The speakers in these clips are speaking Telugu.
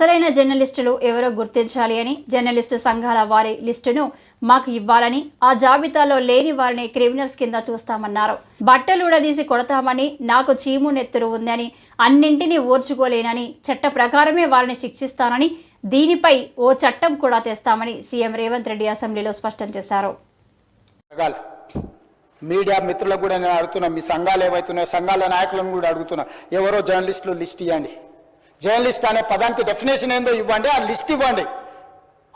అసలైన జర్నలిస్టులు ఎవరో గుర్తించాలి అని జర్నలిస్టు సంఘాల వారి లిస్టును మాకు ఇవ్వాలని ఆ జాబితాలో లేని వారిని క్రిమినల్స్ కింద చూస్తామన్నారు. బట్టలు ఉడదీసి కొడతామని నాకు చీము నెత్తురు ఉందని అన్నింటినీ ఓర్చుకోలేనని చట్ట ప్రకారమే వారిని శిక్షిస్తానని దీనిపై ఓ చట్టం కూడా తెస్తామని సీఎం రేవంత్ రెడ్డి అసెంబ్లీలో స్పష్టం చేశారు. మీడియా మిత్రులకు కూడా నేను అడుగుతున్నా మీ సంఘాలు ఏవైతున్నాయో సంఘాల నాయకులను కూడా అడుగుతున్నా ఎవరో జర్నలిస్టులు లిస్ట్ ఇవ్వండి జర్నలిస్ట్ అనే పదానికి డెఫినేషన్ ఏందో ఇవ్వండి ఆ లిస్ట్ ఇవ్వండి.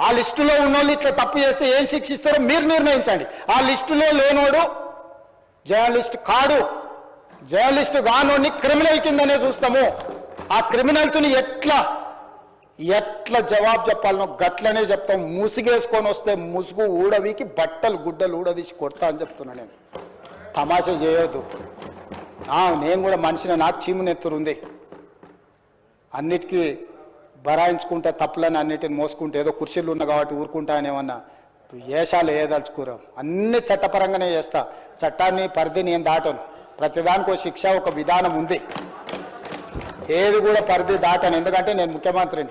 ఆ లిస్టులో ఉన్నోళ్ళు ఇట్లా తప్పు చేస్తే ఏం శిక్షిస్తారో మీరు నిర్ణయించండి. ఆ లిస్టులో లేనోడు జర్నలిస్ట్ కాడు. జర్నలిస్ట్ గానోడిని క్రిమినల్ కిందనే చూస్తాము. ఆ క్రిమినల్స్ని ఎట్లా ఎట్లా జవాబు చెప్పాలనో గట్లనే చెప్తాం. ముసుగేసుకొని వస్తే ముసుగు ఊడవికి బట్టలు గుడ్డలు ఊడదీసి కొడతా అని చెప్తున్నా నేను. తమాషా చేయొద్దు. నేను కూడా మనిషిని నాకు చీము నెత్తురుంది. ఉంది అన్నిటికీ బరాయించుకుంటే తప్పులని అన్నిటిని మోసుకుంటే ఏదో కుర్చీలు ఉన్నా కాబట్టి ఊరుకుంటా అనేమన్నా వేషాలు ఏషాలు అన్ని చట్టపరంగానే చేస్తా. చట్టాన్ని పరిధి నేను దాటను. ప్రతిదానికి ఒక శిక్ష ఒక విధానం ఉంది. ఏది కూడా పరిధి దాటను. ఎందుకంటే నేను ముఖ్యమంత్రిని.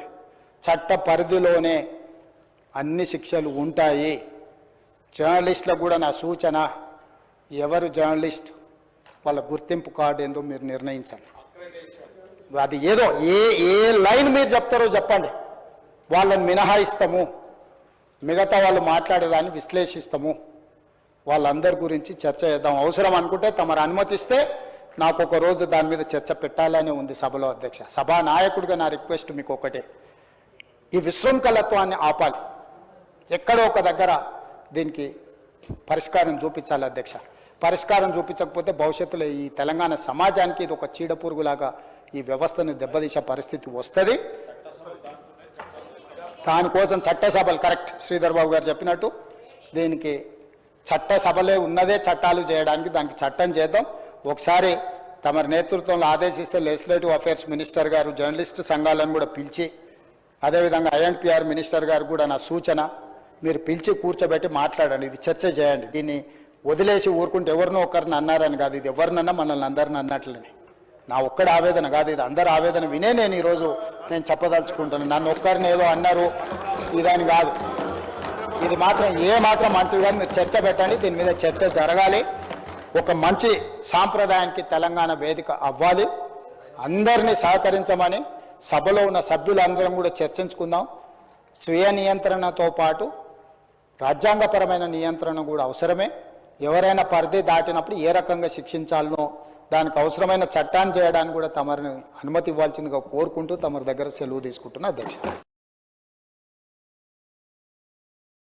చట్ట పరిధిలోనే అన్ని శిక్షలు ఉంటాయి. జర్నలిస్టులకు కూడా నా సూచన ఎవరు జర్నలిస్ట్ వాళ్ళ గుర్తింపు కార్డు ఏందో మీరు నిర్ణయించాలి. అది ఏదో ఏ ఏ లైన్ మీరు చెప్తారో చెప్పండి. వాళ్ళని మినహాయిస్తాము. మిగతా వాళ్ళు మాట్లాడేదాన్ని విశ్లేషిస్తాము. వాళ్ళందరి గురించి చర్చ చేద్దాం. అవసరం అనుకుంటే తమరు అనుమతిస్తే నాకు ఒక రోజు దాని మీద చర్చ పెట్టాలని ఉంది సభలో అధ్యక్ష. సభా నాయకుడిగా నా రిక్వెస్ట్ మీకు ఒకటే. ఈ విశృంఖలత్వాన్ని ఆపాలి. ఎక్కడో ఒక దగ్గర దీనికి పరిష్కారం చూపించాలి అధ్యక్ష. పరిష్కారం చూపించకపోతే భవిష్యత్తులో ఈ తెలంగాణ సమాజానికి ఇది ఒక చీడపురుగులాగా ఈ వ్యవస్థను దెబ్బతీసే పరిస్థితి వస్తుంది. దానికోసం చట్టసభలు కరెక్ట్ శ్రీధర్ బాబు గారు చెప్పినట్టు దీనికి చట్టసభలే ఉన్నదే చట్టాలు చేయడానికి దానికి చట్టం చేద్దాం. ఒకసారి తమ నేతృత్వంలో ఆదేశిస్తే లెజిస్లేటివ్ అఫేర్స్ మినిస్టర్ గారు జర్నలిస్ట్ సంఘాలను కూడా పిలిచి అదేవిధంగా ఐఎన్పిఆర్ మినిస్టర్ గారు కూడా నా సూచన మీరు పిలిచి కూర్చోబెట్టి మాట్లాడండి ఇది చర్చ చేయండి. దీన్ని వదిలేసి ఊరుకుంటే ఎవరినో ఒకరిని అన్నారని కాదు ఇది ఎవరినన్నా మనల్ని అందరిని అన్నట్లని. నా ఒక్కడి ఆవేదన కాదు ఇది అందరి ఆవేదన వినే నేను ఈరోజు నేను చెప్పదలుచుకుంటాను నన్ను ఒక్కరిని ఏదో అన్నారు ఇదని కాదు. ఇది మాత్రం ఏ మాత్రం మంచిది కాదు మీరు చర్చ పెట్టండి దీని మీద చర్చ జరగాలి. ఒక మంచి సాంప్రదాయానికి తెలంగాణ వేదిక అవ్వాలి. అందరినీ సహకరించమని సభలో ఉన్న సభ్యులందరం కూడా చర్చించుకుందాం. స్వీయ నియంత్రణతో పాటు రాజ్యాంగపరమైన నియంత్రణ కూడా అవసరమే. ఎవరైనా పరిధి దాటినప్పుడు ఏ రకంగా శిక్షించాలనో దానికి అవసరమైన చట్టాన్ని చేయడానికి కూడా తమరిని అనుమతి ఇవ్వాల్సిందిగా కోరుకుంటూ తమరి దగ్గర సెలవు తీసుకుంటున్నా అధ్యక్ష.